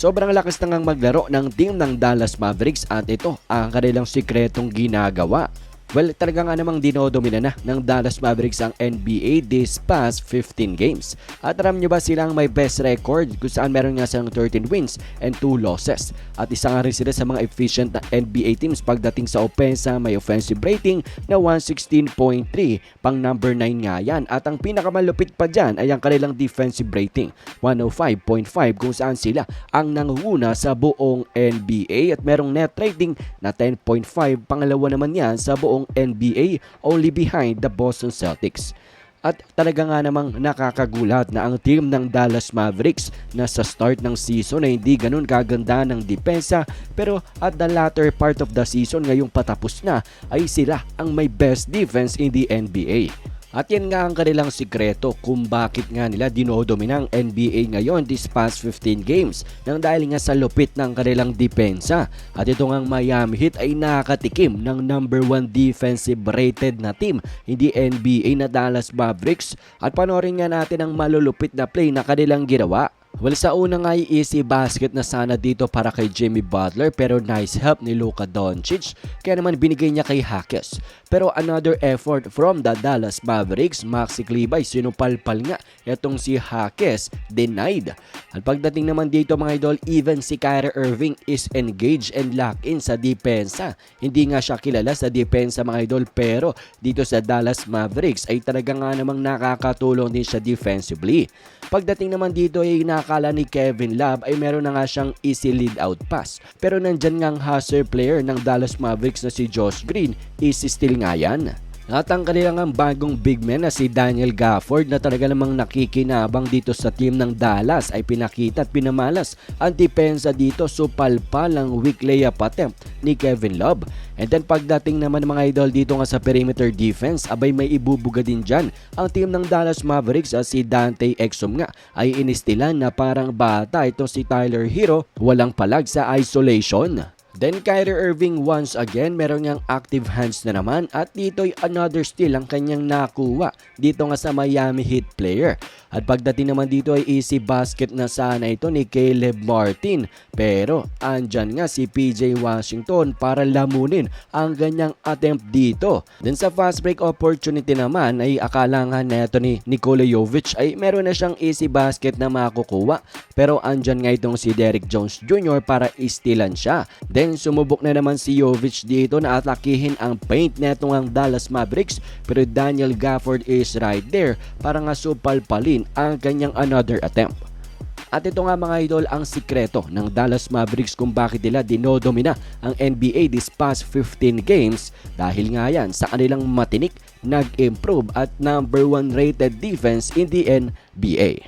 Sobrang lakas na ngang maglaro ng team ng Dallas Mavericks at ito ang kanilang sikretong ginagawa. Well, talaga nga namang dinodomina na ng Dallas Mavericks ang NBA this past 15 games. At alam nyo ba silang may best record kung saan meron nga silang 13 wins and 2 losses. At isa nga rin sila sa mga efficient na NBA teams pagdating sa opensa may offensive rating na 116.3 pang number 9 nga yan. At ang pinakamalupit pa dyan ay ang kanilang defensive rating 105.5 kung saan sila ang nangunguna sa buong NBA at merong net rating na 10.5 pangalawa naman yan sa buong NBA only behind the Boston Celtics. At talaga nga namang nakakagulat na ang team ng Dallas Mavericks na sa start ng season ay hindi ganun kaganda ng depensa pero at the latter part of the season ngayong patapos na ay sila ang may best defense in the NBA. At yan nga ang kanilang sikreto kung bakit nga nila dinodomina ang NBA ngayon this past 15 games nang dahil nga sa lupit ng kanilang depensa. At ito nga Miami Heat ay nakatikim ng number 1 defensive rated na team hindi NBA na Dallas Mavericks. At panoorin nga natin ang malulupit na play na kanilang ginawa Well, sa una nga ay easy basket na sana dito para kay Jimmy Butler pero nice help ni Luka Doncic kaya naman binigay niya kay Hackes. Pero another effort from the Dallas Mavericks, Maxi Klebay sinupalpal nga itong si Hackes denied. At pagdating naman dito mga idol, even si Kyrie Irving is engaged and locked in sa depensa. Hindi nga siya kilala sa depensa mga idol pero dito sa Dallas Mavericks ay talaga nga namang nakakatulong din siya defensively. Pagdating naman dito ay nakakala ni Kevin Love ay meron na nga siyang easy lead out pass. Pero nandyan nga ang hustler player ng Dallas Mavericks na si Josh Green, easy steal nga yan. At ang kanilang ang bagong big man na si Daniel Gafford na talaga namang nakikinabang dito sa team ng Dallas ay pinakita at pinamalas ang depensa dito supalpal ang weak layup attempt ni Kevin Love. And then pagdating naman mga idol dito nga sa perimeter defense, abay may ibubuga din dyan ang team ng Dallas Mavericks at si Dante Exum nga ay inistilan na parang bata itong si Tyler Hero walang palag sa isolation. Then Kyrie Irving once again meron niyang active hands na naman at dito'y another steal ang kanyang nakuha dito nga sa Miami Heat player. At pagdating naman dito ay easy basket na sana ito ni Caleb Martin. Pero andyan nga si PJ Washington para lamunin ang ganyang attempt dito. Then sa fast break opportunity naman ay akala nga neto ni Nikola Jovic ay meron na siyang easy basket na makukuha. Pero andyan nga itong si Derrick Jones Jr. para istilan siya. Then sumubok na naman si Jovic dito na atakihin ang paint netong ang Dallas Mavericks pero Daniel Gafford is right there para nga supalpalin ang kanyang another attempt. At ito nga mga idol ang sikreto ng Dallas Mavericks kung bakit nila dinodomina ang NBA this past 15 games dahil nga yan sa kanilang matinik, nag-improve at number 1 rated defense in the NBA.